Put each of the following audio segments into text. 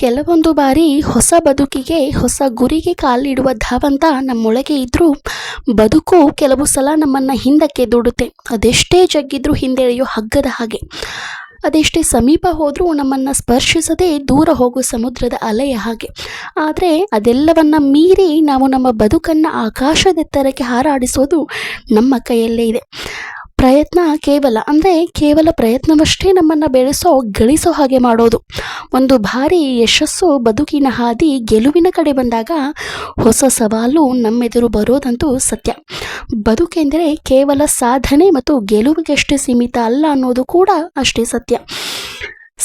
ಕೆಲವೊಂದು ಬಾರಿ ಹೊಸ ಬದುಕಿಗೆ, ಹೊಸ ಗುರಿಗೆ ಕಾಲಿಡುವ ಧಾವಂತ ನಮ್ಮೊಳಗೆ ಇದ್ದರೂ ಬದುಕು ಕೆಲವು ಸಲ ನಮ್ಮನ್ನು ಹಿಂದಕ್ಕೆ ದುಡುತ್ತೆ. ಅದೆಷ್ಟೇ ಜಗ್ಗಿದ್ರೂ ಹಿಂದೆಳೆಯೋ ಹಗ್ಗದ ಹಾಗೆ. ಅದೆಷ್ಟೇ ಸಮೀಪ ಹೋದರೂ ನಮ್ಮನ್ನು ಸ್ಪರ್ಶಿಸದೆ ದೂರ ಹೋಗೋ ಸಮುದ್ರದ ಅಲೆಯ ಹಾಗೆ. ಆದರೆ ಅದೆಲ್ಲವನ್ನ ಮೀರಿ ನಾವು ನಮ್ಮ ಬದುಕನ್ನು ಆಕಾಶದೆತ್ತರಕ್ಕೆ ಹಾರಾಡಿಸೋದು ನಮ್ಮ ಕೈಯಲ್ಲೇ ಇದೆ. ಪ್ರಯತ್ನ ಕೇವಲ, ಅಂದರೆ ಕೇವಲ ಪ್ರಯತ್ನವಷ್ಟೇ ನಮ್ಮನ್ನು ಬೆಳೆಸೋ, ಗಳಿಸೋ ಹಾಗೆ ಮಾಡೋದು. ಒಂದು ಭಾರಿ ಯಶಸ್ಸು ಬದುಕಿನ ಹಾದಿ ಗೆಲುವಿನ ಕಡೆ ಬಂದಾಗ ಹೊಸ ಸವಾಲು ನಮ್ಮೆದುರು ಬರೋದಂತೂ ಸತ್ಯ. ಬದುಕೆಂದರೆ ಕೇವಲ ಸಾಧನೆ ಮತ್ತು ಗೆಲುವಿಗೆಷ್ಟೇ ಸೀಮಿತ ಅಲ್ಲ ಅನ್ನೋದು ಕೂಡ ಅಷ್ಟೇ ಸತ್ಯ.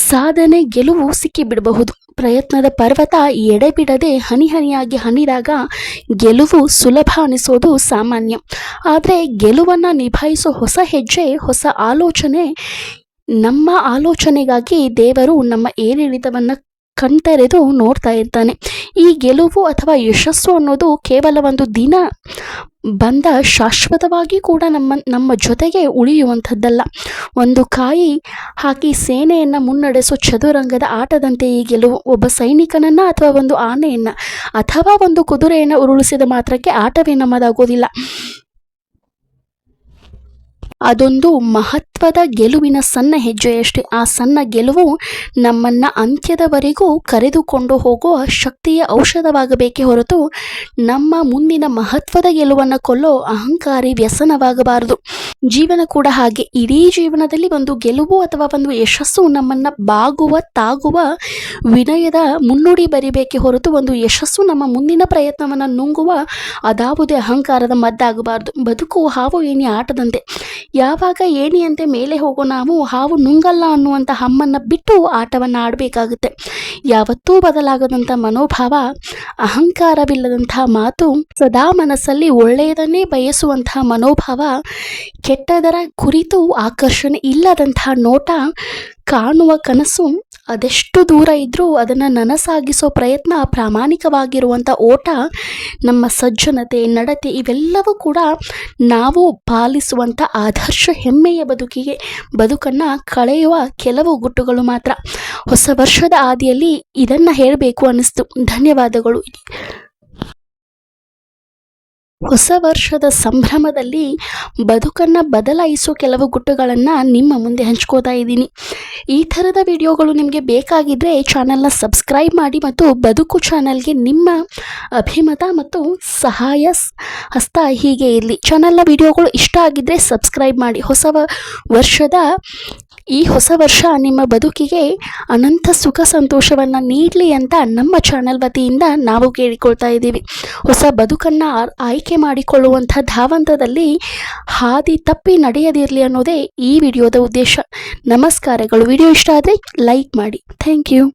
ಸಾಧನೆ ಗೆಲುವು ಸಿಕ್ಕಿಬಿಡಬಹುದು. ಪ್ರಯತ್ನದ ಪರ್ವತ ಎಡೆಬಿಡದೆ ಹನಿ ಹನಿಯಾಗಿ ಹನಿದಾಗ ಗೆಲುವು ಸುಲಭ ಅನಿಸೋದು ಸಾಮಾನ್ಯ. ಆದರೆ ಗೆಲುವನ್ನು ನಿಭಾಯಿಸೋ ಹೊಸ ಹೆಜ್ಜೆ, ಹೊಸ ಆಲೋಚನೆ, ನಮ್ಮ ಆಲೋಚನೆಗಾಗಿ ದೇವರು ನಮ್ಮ ಏರಿಳಿತವನ್ನು ಕಣ್ತೆರೆದು ನೋಡ್ತಾ ಇರ್ತಾನೆ. ಈ ಗೆಲುವು ಅಥವಾ ಯಶಸ್ಸು ಅನ್ನೋದು ಕೇವಲ ಒಂದು ದಿನ ಬಂದ ಶಾಶ್ವತವಾಗಿ ಕೂಡ ನಮ್ಮ ನಮ್ಮ ಜೊತೆಗೆ ಉಳಿಯುವಂಥದ್ದಲ್ಲ. ಒಂದು ಕಾಯಿ ಹಾಕಿ ಸೇನೆಯನ್ನು ಮುನ್ನಡೆಸೋ ಚದುರಂಗದ ಆಟದಂತೆ ಈ ಗೆಲುವು. ಒಬ್ಬ ಸೈನಿಕನನ್ನು ಅಥವಾ ಒಂದು ಆನೆಯನ್ನು ಅಥವಾ ಒಂದು ಕುದುರೆಯನ್ನು ಉರುಳಿಸಿದ ಮಾತ್ರಕ್ಕೆ ಆಟವೇ ನಮ್ಮದಾಗೋದಿಲ್ಲ. ಅದೊಂದು ಮಹತ್ವದ ಗೆಲುವಿನ ಸಣ್ಣ ಹೆಜ್ಜೆಯಷ್ಟೇ ಆ ಸಣ್ಣ ಗೆಲುವು ನಮ್ಮನ್ನು ಅಂತ್ಯದವರೆಗೂ ಕರೆದುಕೊಂಡು ಹೋಗುವ ಶಕ್ತಿಯ ಔಷಧವಾಗಬೇಕೇ ಹೊರತು ನಮ್ಮ ಮುಂದಿನ ಮಹತ್ವದ ಗೆಲುವನ್ನು ಕೊಲ್ಲೋ ಅಹಂಕಾರಿ ವ್ಯಸನವಾಗಬಾರದು. ಜೀವನ ಕೂಡ ಹಾಗೆ. ಇಡೀ ಜೀವನದಲ್ಲಿ ಒಂದು ಗೆಲುವು ಅಥವಾ ಒಂದು ಯಶಸ್ಸು ನಮ್ಮನ್ನು ಬಾಗುವ, ತಾಗುವ ವಿನಯದ ಮುನ್ನುಡಿ ಬರಿಬೇಕೆ ಹೊರತು ಒಂದು ಯಶಸ್ಸು ನಮ್ಮ ಮುಂದಿನ ಪ್ರಯತ್ನವನ್ನು ನುಂಗುವ ಅದಾವುದೇ ಅಹಂಕಾರದ ಮದ್ದಾಗಬಾರದು. ಬದುಕು ಹಾವು ಏನೇ ಆಟದಂತೆ. ಯಾವಾಗ ಏಣಿಯಂತೆ ಮೇಲೆ ಹೋಗೋ ನಾವು ಹಾವು ನುಂಗಲ್ಲ ಅನ್ನುವಂಥ ಹಮ್ಮನ್ನು ಬಿಟ್ಟು ಆಟವನ್ನು ಆಡಬೇಕಾಗುತ್ತೆ. ಯಾವತ್ತೂ ಬದಲಾಗದಂಥ ಮನೋಭಾವ ಅಹಂಕಾರವಿಲ್ಲದಂತಹ ಮಾತು, ಸದಾ ಮನಸ್ಸಲ್ಲಿ ಒಳ್ಳೆಯದನ್ನೇ ಬಯಸುವಂತಹ ಮನೋಭಾವ, ಕೆಟ್ಟದರ ಕುರಿತು ಆಕರ್ಷಣೆ ಇಲ್ಲದಂತಹ ನೋಟ, ಕಾಣುವ ಕನಸು ಅದೆಷ್ಟು ದೂರ ಇದ್ದರೂ ಅದನ್ನು ನನಸಾಗಿಸೋ ಪ್ರಯತ್ನ ಪ್ರಾಮಾಣಿಕವಾಗಿರುವಂಥ ಓಟ, ನಮ್ಮ ಸಜ್ಜನತೆ, ನಡತೆ ಇವೆಲ್ಲವೂ ಕೂಡ ನಾವು ಪಾಲಿಸುವಂಥ ಆದರ್ಶ ಹೆಮ್ಮೆಯ ಬದುಕಿಗೆ, ಬದುಕನ್ನು ಕಳೆಯುವ ಕೆಲವು ಗುಟ್ಟುಗಳು ಮಾತ್ರ. ಹೊಸ ವರ್ಷದ ಆದಿಯಲ್ಲಿ ಇದನ್ನು ಹೇಳಬೇಕು ಅನ್ನಿಸ್ತು. ಧನ್ಯವಾದಗಳು. ಹೊಸ ವರ್ಷದ ಸಂಭ್ರಮದಲ್ಲಿ ಬದುಕನ್ನು ಬದಲಾಯಿಸೋ ಕೆಲವು ಗುಟ್ಟುಗಳನ್ನು ನಿಮ್ಮ ಮುಂದೆ ಹಂಚ್ಕೋತಾ ಇದ್ದೀನಿ. ಈ ಥರದ ವಿಡಿಯೋಗಳು ನಿಮಗೆ ಬೇಕಾಗಿದ್ದರೆ ಚಾನಲ್ನ ಸಬ್ಸ್ಕ್ರೈಬ್ ಮಾಡಿ ಮತ್ತು ಬದುಕು ಚಾನಲ್ಗೆ ನಿಮ್ಮ ಅಭಿಮತ ಮತ್ತು ಸಹಾಯ ಹಸ್ತ ಹೀಗೆ ಇರಲಿ. ಚಾನಲ್ನ ವಿಡಿಯೋಗಳು ಇಷ್ಟ ಆಗಿದ್ದರೆ ಸಬ್ಸ್ಕ್ರೈಬ್ ಮಾಡಿ. ಹೊಸ ವರ್ಷದ ಈ ಹೊಸ ವರ್ಷ ನಿಮ್ಮ ಬದುಕಿಗೆ ಅನಂತ ಸುಖ ಸಂತೋಷವನ್ನು ನೀಡಲಿ ಅಂತ ನಮ್ಮ ಚಾನಲ್ ವತಿಯಿಂದ ನಾವು ಕೇಳಿಕೊಳ್ತಾ ಇದ್ದೀವಿ. ಹೊಸ ಬದುಕನ್ನು ಆಯ್ಕೆ ಮಾಡಿಕೊಳ್ಳುವಂಥ ಧಾವಂತದಲ್ಲಿ ಹಾದಿ ತಪ್ಪಿ ನಡೆಯದಿರಲಿ ಅನ್ನೋದೇ ಈ ವಿಡಿಯೋದ ಉದ್ದೇಶ. ನಮಸ್ಕಾರಗಳು. ವಿಡಿಯೋ ಇಷ್ಟ ಆದರೆ ಲೈಕ್ ಮಾಡಿ. Thank you